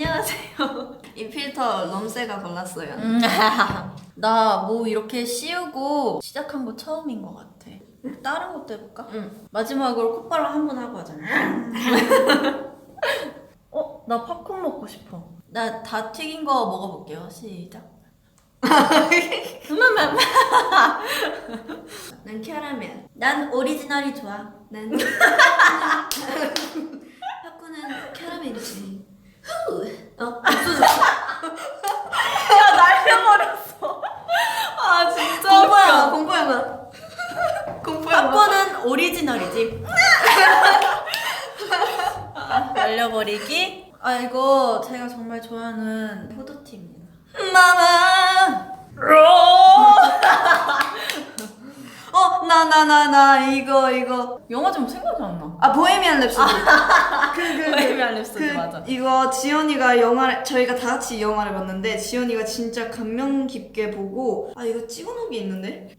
안녕하세요. 이 필터 럼세가 골랐어요. 음. 나 뭐 이렇게 씌우고 시작한 거 처음인 것 같아. 다른 것도 해볼까? 응. 마지막으로 콧바람 한 번 하고 하잖아. 어? 나 팝콘 먹고 싶어. 나 다 튀긴 거 먹어볼게요. 시작. 음음음. 난 캐러멜. 난 오리지널이 좋아. 난 아 이거 제가 정말 좋아하는 포도티입니다. 마마. 어, 나, 나, 나, 나, 이거, 이거. 영화 좀 생각이 안 나. 아, 보헤미안 랩소디. 그, 그, 보헤미안 랩소디, 그, 맞아. 이거 지연이가 영화를, 저희가 다 같이 이 영화를 봤는데, 지연이가 진짜 감명 깊게 보고, 아, 이거 찍어놓은 게 있는데?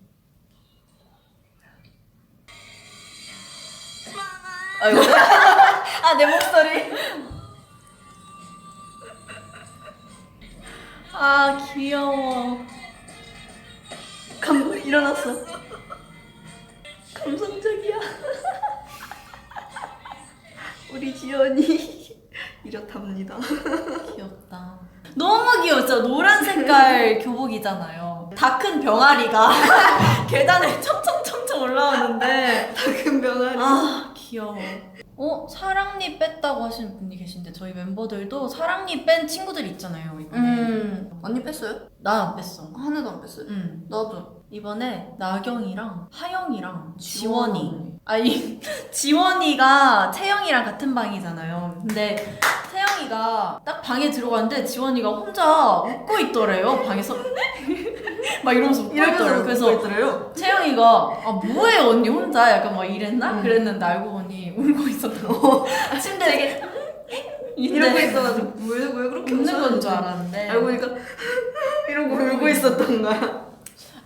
아이고. 아내 목소리. 아 귀여워. 감, 일어났어. 감성적이야. 우리 지연이 이렇답니다. 귀엽다. 너무. 진짜 노란 색깔 교복이잖아요. 다 큰 병아리가 계단을 청청청청 올라오는데 작은 병아리. 아 귀여워. 어 사랑니 뺐다고 하시는 분이 계신데 저희 멤버들도 사랑니 뺀 친구들이 있잖아요 이번에. 음. 언니 뺐어요? 난 안 뺐어. 하나도 안 뺐어요. 응. 나도. 이번에 나경이랑 하영이랑 지원이 아니 지원이가 채영이랑 같은 방이잖아요 근데 채영이가 딱 방에 들어갔는데 지원이가 혼자 웃고 있더래요 방에서 막 이러면서 웃고 있더래요 그래서 있더래요. 채영이가 아 뭐해 언니 혼자 약간 막 이랬나? 음. 그랬는데 알고 보니 울고 있었다고 침대에 이러고 있어가지고 왜, 왜 그렇게 웃는 건 줄 알았는데 알고 보니까 이러고 울고 있었던 거야.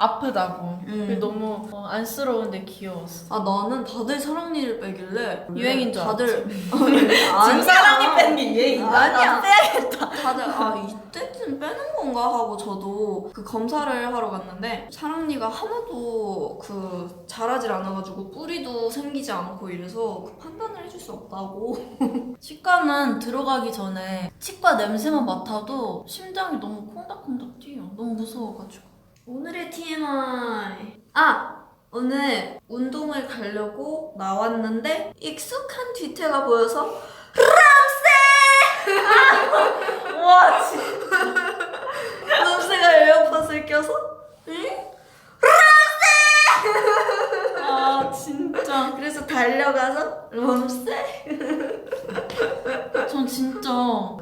아프다고 음. 그게 너무 어, 안쓰러운데 귀여웠어 아 나는 다들 사랑니를 빼길래 유행인 줄 다들 지금 사랑니 빼는 게 유행인가? 아니야. 나 빼야겠다. 다들 아 이때쯤 빼는 건가 하고 저도 그 검사를 하러 갔는데 사랑니가 하나도 그 자라질 않아가지고 뿌리도 생기지 않고 이래서 그 판단을 해줄 수 없다고 치과는 들어가기 전에 치과 냄새만 맡아도 심장이 너무 콩닥콩닥 뛰어. 너무 무서워가지고. 오늘의 TMI 아 오늘 운동을 가려고 나왔는데 익숙한 뒤태가 보여서 와 진짜. 람세가 에어팟을 껴서 응? 아 진짜. 그래서 달려가서 럼세 전 진짜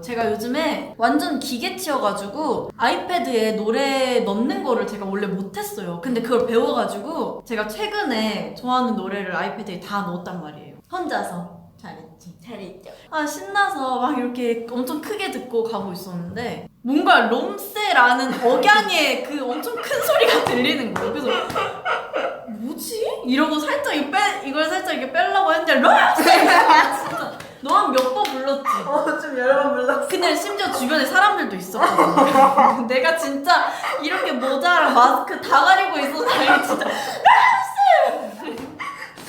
제가 요즘에 완전 기계치여가지고 아이패드에 노래 넣는 거를 제가 원래 못했어요. 근데 그걸 배워가지고 제가 최근에 좋아하는 노래를 아이패드에 다 넣었단 말이에요. 혼자서. 잘했지. 잘했죠 아 신나서 막 이렇게 엄청 크게 듣고 가고 있었는데 뭔가 롬세라는 억양의 그 엄청 큰 소리가 들리는 거예요. 그래서 뭐지? 이러고 살짝 이 빼, 이걸 살짝 이렇게 빼려고 했는데 롬세! 진짜 너한 몇 번 불렀지? 어 좀 여러 번 불렀어 근데 심지어 주변에 사람들도 있었거든. 내가 진짜 이렇게 모자랑 마스크 다 가리고 있어서 다행히 진짜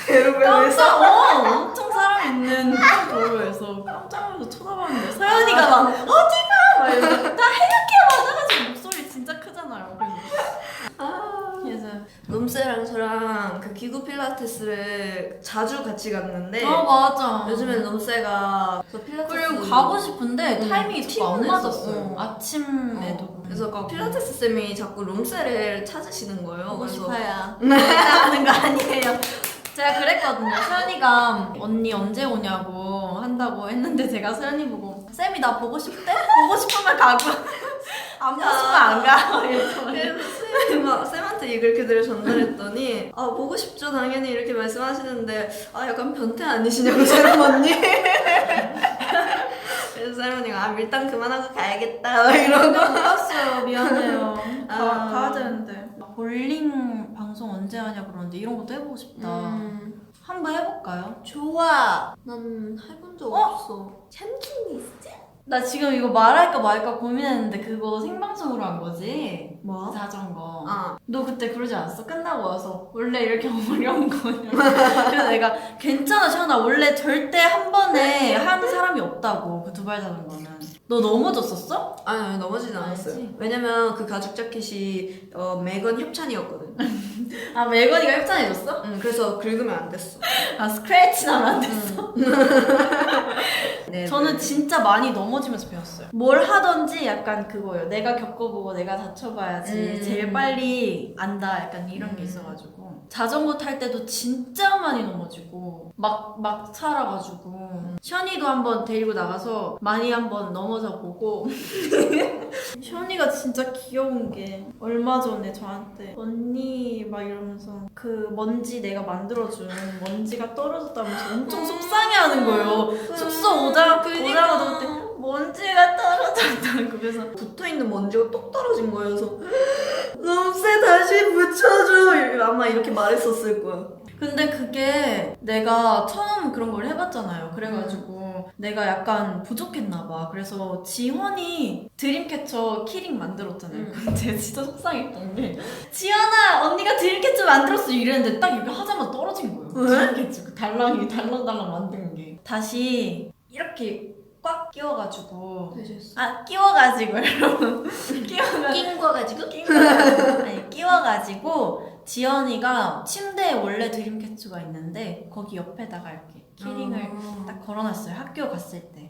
깜짝 어 엄청 사람 있는 도로에서 깜짝 놀라서 쳐다봤는데 서연이가 막 어디가 막 이러면서 나 해독해 맞아가지고 목소리 진짜 크잖아요. 그래서 그래서 롬세랑 저랑 그 기구 필라테스를 자주 같이 갔는데 어 맞아. 요즘엔 롬세가 그 필라테스 그리고 가고 싶은데 음, 타이밍이 자꾸 안 맞았어요. 했었어. 아침에도 어, 그래서 그 필라테스 쌤이 자꾸 롬세를 찾으시는 거예요. 보고 그래서 싶어요. 하는 거 아니에요. 제가 그랬거든요. 서연이가 언니 언제 오냐고 한다고 했는데 제가 서연이 보고 쌤이 나 보고 싶대? 보고 싶으면 가고 안 보고 싶으면 안 가. 그래서 막 쌤한테 이 글귀들을 전달했더니 아 보고 싶죠 당연히 이렇게 말씀하시는데 아 약간 변태 아니시냐고 세롬 언니 그래서 세롬 언니가 아 밀당 그만하고 가야겠다 막 이러고 몰랐어요. 미안해요. 가, 아. 가야 되는데. 볼링 방송 언제 하냐 그러는데 이런 것도 해보고 싶다. 음, 한번 해볼까요? 좋아 난 해본 적 어? 없어 샴킹 있지? 나 지금 이거 말할까 말까 고민했는데 그거 생방송으로 한 거지? 뭐? 자전거. 아 너 그때 그러지 않았어? 끝나고 와서 원래 이렇게 어려운 거냐? 그래서 내가 괜찮아 시원아 원래 절대 한 번에 하는 사람이 없다고 그 두 발 자전거는. 너 넘어졌었어? 아니, 아니 넘어지진 않았어요. 알지? 왜냐면 그 가죽 자켓이 어, 매건 협찬이었거든. 아 mel건이가 협찬해줬어? 응, 그래서 긁으면 안 됐어. 아 스크래치 나면 안 됐어? 네, 저는 네. 진짜 많이 넘어지면서 배웠어요. 뭘 하든지 약간 그거예요. 내가 겪어보고 내가 다쳐봐야지 음. 제일 빨리 안다. 약간 이런 게 음. 있어가지고 자전거 탈 때도 진짜 많이 넘어지고 막 막 살아가지고. 션이도 한번 데리고 나가서 많이 한번 넘어져 보고. 션이가 진짜 귀여운 게 얼마 전에 저한테 언니 막 이러면서 그 먼지 내가 만들어준 먼지가 떨어졌다면서 엄청 속상해하는 거예요. 숙소 오자 오자마자 그때 먼지가 떨어졌다고 그래서 붙어 있는 먼지가 똑 떨어진 거예요. 그래서 놈새 다시 붙여줘. 아마 이렇게 말했었을 거야. 근데 그게 내가 처음 그런 걸 해봤잖아요. 그래가지고 내가 약간 부족했나 봐. 그래서 지원이 드림캐쳐 키링 만들었잖아요. 음. 근데 진짜 속상했던 게 지연아 언니가 드림캐쳐 만들었어 이랬는데 딱 이렇게 하자마자 떨어진 거예요. 왜? 드림캐쳐 그 달랑이 달랑달랑 만든 게 다시 이렇게 꽉 끼워가지고. 아 끼워가지고. 여러분 끼워가지고? 낀 거가지고. 아니 끼워가지고 지연이가 침대에 원래 드림캐치가 있는데 거기 옆에다가 이렇게 키링을 딱 걸어놨어요 학교 갔을 때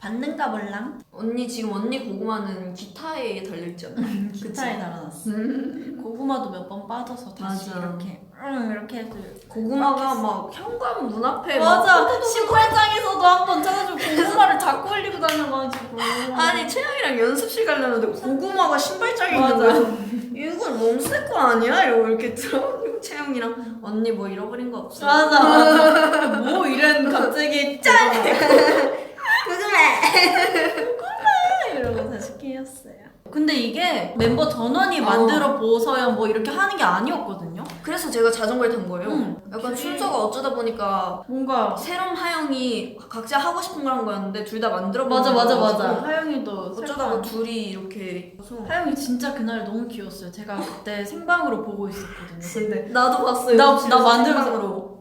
받는가 몰랑 언니 지금 언니 고구마는 기타에 달려있지 않나? 기타에 달아놨어 음. 고구마도 몇 번 빠져서 다시 맞아. 이렇게 응 이렇게 해서 고구마가 막 현관 문 앞에 맞아 막 신발장에서도 한 번 찾아주고 고구마를 자꾸 흘리고 다녀가지고 아니 채영이랑 연습실 가려는데 고구마가 신발장에 있는 맞아. 거야. 이거 롱쓸 거 아니야? 이러고 이렇게 들어. 그리고 채영이랑 언니 뭐 잃어버린 거 없어? 맞아 맞아 뭐 이런 갑자기 짠 고구마. 이러고 다시 끼웠어요. 근데 이게 멤버 전원이 어. 만들어 보서요 뭐 이렇게 하는 게 아니었거든요. 그래서 제가 자전거를 탄 거예요. 응. 약간 되게- 순서가 어쩌다 보니까 뭔가 세롬 하영이 각자 하고 싶은 걸 한 거였는데 둘 다 만들어 맞아 맞아 맞아. 하영이도 어쩌다가 살짝- 둘이 이렇게 해서 하영이 진짜 그날 너무 귀여웠어요. 제가 그때 생방으로 보고 있었거든요. 근데 나도 봤어요. 나, 나 만들면서.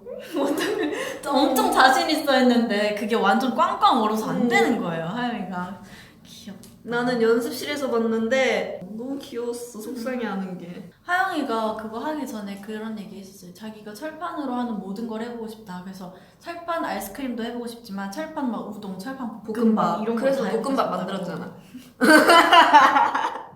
엄청 자신 있어 했는데 그게 완전 꽝꽝 얼어서 안 음. 되는 거예요. 하영이가 귀엽. 나는 연습실에서 봤는데 너무 귀여웠어 속상해하는 게. 하영이가 그거 하기 전에 그런 얘기 했었어요. 자기가 철판으로 하는 모든 걸 해보고 싶다. 그래서 철판 아이스크림도 해보고 싶지만 철판 막 우동, 철판 볶음밥, 이런 거 그래서 다 해보고 볶음밥 싶다고. 만들었잖아.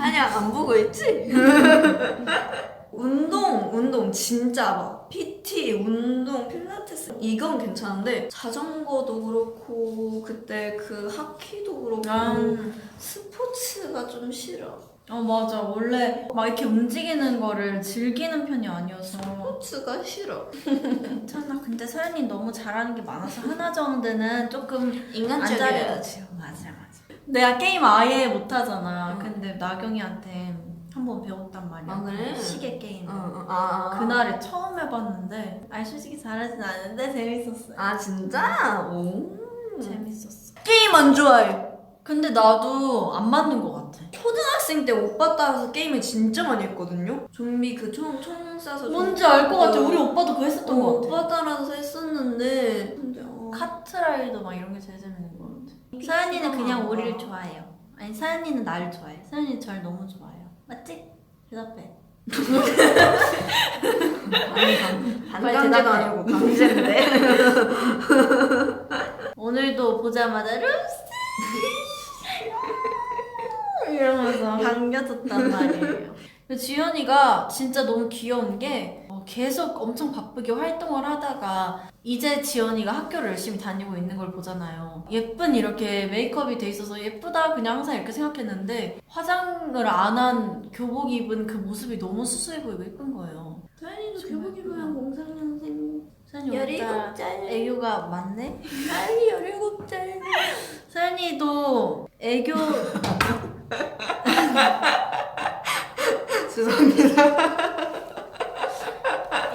아니야 안 보고 있지? 운동 운동 진짜 막 PT 운동 필라테스 이건 괜찮은데 자전거도 그렇고 그때 그 하키도 그렇고 아, 스포츠가 좀 싫어. 어 맞아. 원래 막 이렇게 움직이는 거를 즐기는 편이 아니어서 스포츠가 싫어. 괜찮아. 근데 서연이 너무 잘하는 게 많아서 하나 정도는 조금 안 인간적이어야지. 맞아 맞아. 내가 게임 아예 못하잖아. 응. 근데 나경이한테 한번 배웠 단 말이야. 아, 그래? 시계 게임. 어, 어, 아, 아. 그날에 처음 해봤는데 아니 솔직히 잘하진 않은데 재밌었어요. 아 진짜? 오. 재밌었어. 게임 안 좋아해. 근데 나도 안 맞는 것 같아. 초등학생 때 오빠 따라서 게임을 진짜 많이 했거든요. 좀비 그총총 쏴서 좀- 뭔지 알 것 같아. 어. 우리 오빠도 그거 했었던 어, 것 같아. 오빠 따라서 했었는데 근데 어. 카트라이더 막 이런 게 제일 재밌는 것 같아. 서연이는 그냥. 우리를 좋아해요. 아니 서연이는 나를 좋아해. 서연이 절 너무 좋아해요. 맞지? 대답해. 아니 반- 반강제도 대답해. 아니고 강제인데. 오늘도 보자마자 루스 이러면서 반겨줬단 말이에요. 지연이가 진짜 너무 귀여운 게 어, 계속 엄청 바쁘게 활동을 하다가 이제 지연이가 학교를 열심히 다니고 있는 걸 보잖아요. 예쁜 이렇게 메이크업이 돼 있어서 예쁘다 그냥 항상 이렇게 생각했는데 화장을 안 한 교복 입은 그 모습이 너무 수수해 보이고 예쁜 거예요. 서연이도 교복 입으면 03년생. 서연이 열일곱 오늘따라 살. 애교가 많네? 아이 열일곱 살. 서연이도 애교 죄송합니다.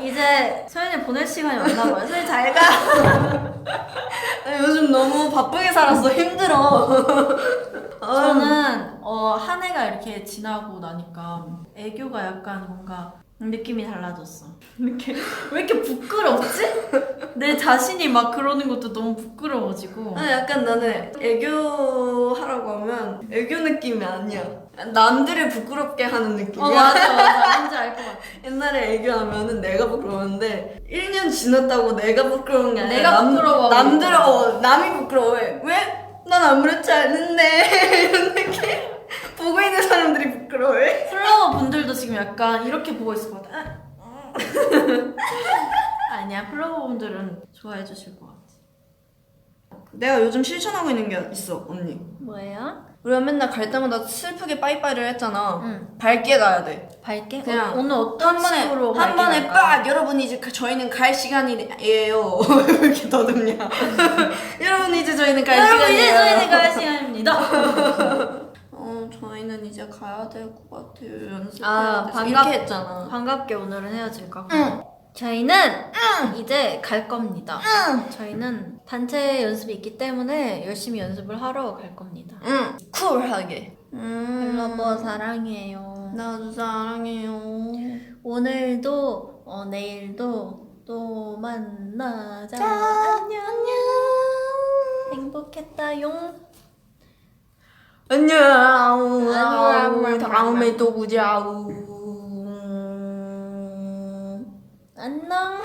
이제 서연이 보낼 시간이 왔나 봐요. 서연이 잘 가. 나 요즘 너무 바쁘게 살았어. 힘들어. 저는 어, 한 해가 이렇게 지나고 나니까 애교가 약간 뭔가 느낌이 달라졌어. 이렇게 왜 이렇게 부끄럽지? 내 자신이 막 그러는 것도 너무 부끄러워지고. 아, 약간 나는 애교 애교 느낌이 아니야. 남들을 부끄럽게 하는 느낌이야. 어 맞아 맞아 뭔지 알 것 같아. 옛날에 애교하면은 내가 부끄러웠는데 1년 지났다고 내가 부끄러운 게 아니라 내가 남, 부끄러워하고 남들 있구나. 어, 남이 부끄러워해. 왜? 난 아무렇지 않은데 이런 느낌. 보고 있는 사람들이 부끄러워해. 플로워 분들도 지금 약간 이렇게 보고 있을 것 같아. 아, 아니야 플로워 분들은 좋아해 주실 것 같아. 내가 요즘 실천하고 있는 게 있어 언니. 뭐예요? 우리가 맨날 갈 때마다 슬프게 빠이빠이를 했잖아. 응. 밝게 가야 돼. 밝게? 그냥 어, 오늘 어떤 한 번에 식으로 한 번에 밝게 빡 여러분 이제 그- 저희는 갈 시간이에요. 왜 이렇게 더듬냐? 여러분 이제 저희는 갈 여러분 시간이에요. 이제 저희는 갈 시간입니다. 어 저희는 이제 가야 될 것 같아요. 연습. 아, 반갑... 반갑- 이렇게 했잖아. 반갑게 오늘은 헤어질까? 응. 저희는 이제 갈 겁니다. 저희는 단체 연습이 있기 때문에 열심히 연습을 하러 갈 겁니다. 응. 쿨하게. 음. 벨러버 사랑해요. 나도 사랑해요. 오늘도 어, 내일도 또 만나자. 안녕 안녕. 행복했다용. 안녕. 안녕. 다음에 또 보자. 안녕